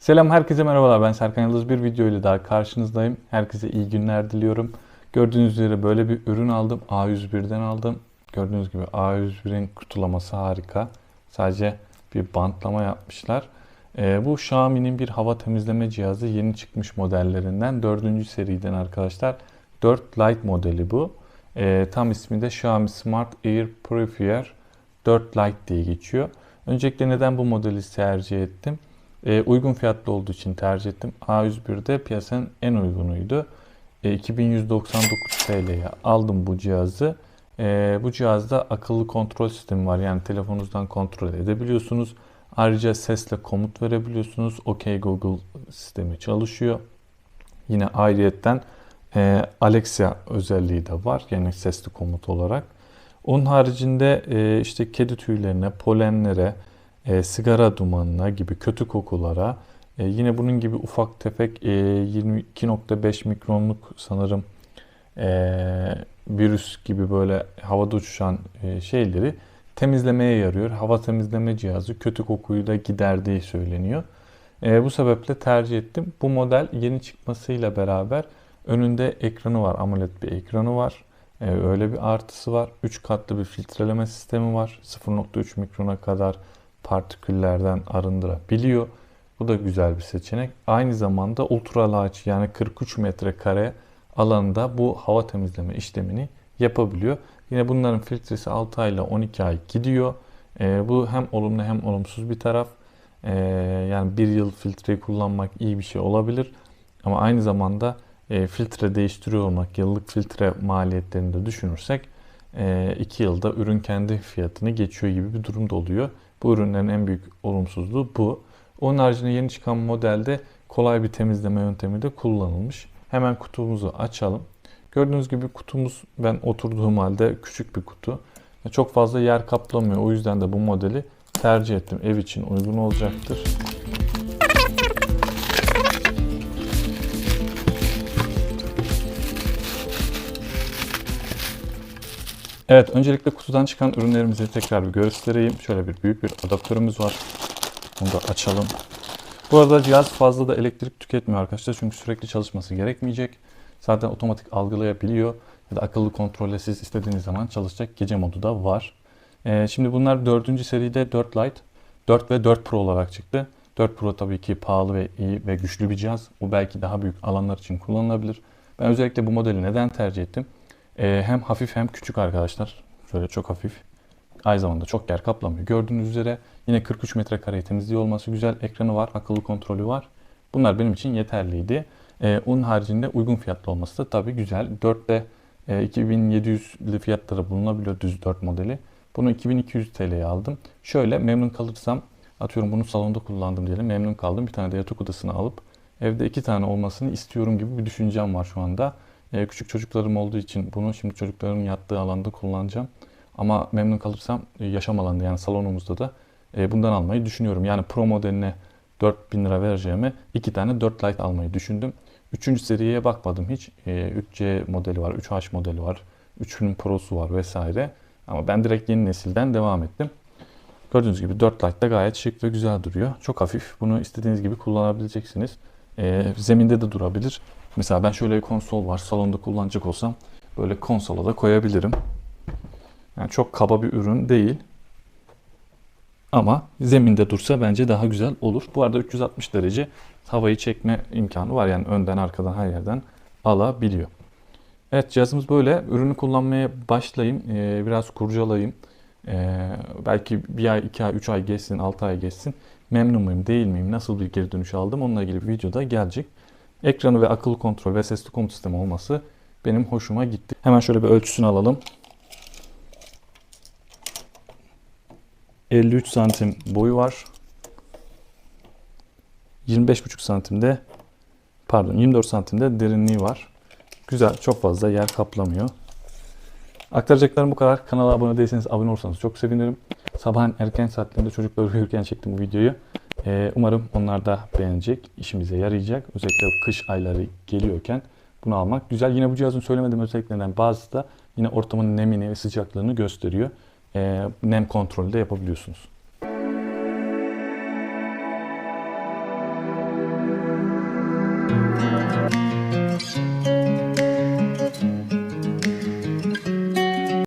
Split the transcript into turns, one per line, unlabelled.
Selam herkese merhabalar. Ben Serkan Yıldız bir video ile daha karşınızdayım. Herkese iyi günler diliyorum. Gördüğünüz üzere böyle bir ürün aldım. A101'den aldım. Gördüğünüz gibi A101'in kutulaması harika. Sadece bir bantlama yapmışlar. Ee, bu Xiaomi'nin bir hava temizleme cihazı. Yeni çıkmış modellerinden. Dördüncü seriden arkadaşlar. 4 Lite modeli bu. Ee, tam ismi de Xiaomi Smart Air Purifier 4 Lite diye geçiyor. Öncelikle neden bu modeli tercih ettim? E, uygun fiyatlı olduğu için tercih ettim. A101'de piyasanın en uygunuydu. E, 2199 TL'ye aldım bu cihazı. E, bu cihazda akıllı kontrol sistemi var. Yani telefonunuzdan kontrol edebiliyorsunuz. Ayrıca sesle komut verebiliyorsunuz. OK Google sistemi çalışıyor. Yine ayrıyetten e, Alexa özelliği de var. Yani sesli komut olarak. Onun haricinde e, işte kedi tüylerine, polenlere, e, sigara dumanına gibi kötü kokulara, e, yine bunun gibi ufak tefek e, 22.5 mikronluk sanırım e, virüs gibi böyle havada uçuşan e, şeyleri temizlemeye yarıyor. Hava temizleme cihazı kötü kokuyu da giderdiği söyleniyor. E, bu sebeple tercih ettim. Bu model yeni çıkmasıyla beraber önünde ekranı var. AMOLED bir ekranı var. E, öyle bir artısı var. 3 katlı bir filtreleme sistemi var. 0.3 mikrona kadar partiküllerden arındırabiliyor. Bu da güzel bir seçenek. Aynı zamanda ultra large yani 43 metrekare alanda bu hava temizleme işlemini yapabiliyor. Yine bunların filtresi 6 ay ile 12 ay gidiyor. E, bu hem olumlu hem olumsuz bir taraf. E, yani bir yıl filtreyi kullanmak iyi bir şey olabilir. Ama aynı zamanda e, filtre değiştiriyor olmak, yıllık filtre maliyetlerini de düşünürsek 2 e, yılda ürün kendi fiyatını geçiyor gibi bir durum da oluyor. Bu ürünlerin en büyük olumsuzluğu bu. Onun haricinde yeni çıkan modelde kolay bir temizleme yöntemi de kullanılmış. Hemen kutumuzu açalım. Gördüğünüz gibi kutumuz ben oturduğum halde küçük bir kutu. Çok fazla yer kaplamıyor. O yüzden de bu modeli tercih ettim. Ev için uygun olacaktır. Evet, öncelikle kutudan çıkan ürünlerimizi tekrar bir göstereyim. Şöyle bir büyük bir adaptörümüz var. Bunu da açalım. Bu arada cihaz fazla da elektrik tüketmiyor arkadaşlar. Çünkü sürekli çalışması gerekmeyecek. Zaten otomatik algılayabiliyor. Ya da akıllı kontrolle siz istediğiniz zaman çalışacak gece modu da var. Ee, şimdi bunlar 4. seride 4 Lite, 4 ve 4 Pro olarak çıktı. 4 Pro tabii ki pahalı ve iyi ve güçlü bir cihaz. Bu belki daha büyük alanlar için kullanılabilir. Ben özellikle bu modeli neden tercih ettim? Ee, hem hafif hem küçük arkadaşlar. Şöyle çok hafif. Aynı zamanda çok yer kaplamıyor. Gördüğünüz üzere yine 43 metrekare temizliği olması güzel. Ekranı var, akıllı kontrolü var. Bunlar benim için yeterliydi. Ee, onun haricinde uygun fiyatlı olması da tabii güzel. 4'te e, 2700'lü fiyatları bulunabiliyor düz 4 modeli. Bunu 2200 TL'ye aldım. Şöyle memnun kalırsam atıyorum bunu salonda kullandım diyelim. Memnun kaldım. Bir tane de yatak odasına alıp evde iki tane olmasını istiyorum gibi bir düşüncem var şu anda. E, küçük çocuklarım olduğu için bunu şimdi çocukların yattığı alanda kullanacağım. Ama memnun kalırsam e, yaşam alanında yani salonumuzda da e, bundan almayı düşünüyorum. Yani Pro modeline 4000 lira vereceğime iki tane 4 Lite almayı düşündüm. Üçüncü seriye bakmadım hiç. E, 3C modeli var, 3H modeli var, 3'ünün Pro'su var vesaire. Ama ben direkt yeni nesilden devam ettim. Gördüğünüz gibi 4 Lite de gayet şık ve güzel duruyor. Çok hafif. Bunu istediğiniz gibi kullanabileceksiniz. E, zeminde de durabilir. Mesela ben şöyle bir konsol var. Salonda kullanacak olsam böyle konsola da koyabilirim. Yani çok kaba bir ürün değil. Ama zeminde dursa bence daha güzel olur. Bu arada 360 derece havayı çekme imkanı var. Yani önden arkadan her yerden alabiliyor. Evet cihazımız böyle. Ürünü kullanmaya başlayayım. Ee, biraz kurcalayayım. Ee, belki bir ay, iki ay, üç ay geçsin, altı ay geçsin. Memnun muyum, değil miyim, nasıl bir geri dönüş aldım onunla ilgili bir videoda gelecek. Ekranı ve akıllı kontrol ve sesli komut sistemi olması benim hoşuma gitti. Hemen şöyle bir ölçüsünü alalım. 53 santim boyu var. 25,5 santimde pardon 24 santimde derinliği var. Güzel çok fazla yer kaplamıyor. Aktaracaklarım bu kadar. Kanala abone değilseniz abone olursanız çok sevinirim. Sabahın erken saatlerinde çocuklar uyurken çektim bu videoyu. Ee, umarım onlar da beğenecek, işimize yarayacak. Özellikle kış ayları geliyorken bunu almak güzel. Yine bu cihazın söylemediğim özelliklerinden bazı da yine ortamın nemini ve sıcaklığını gösteriyor. Ee, nem kontrolü de yapabiliyorsunuz. Müzik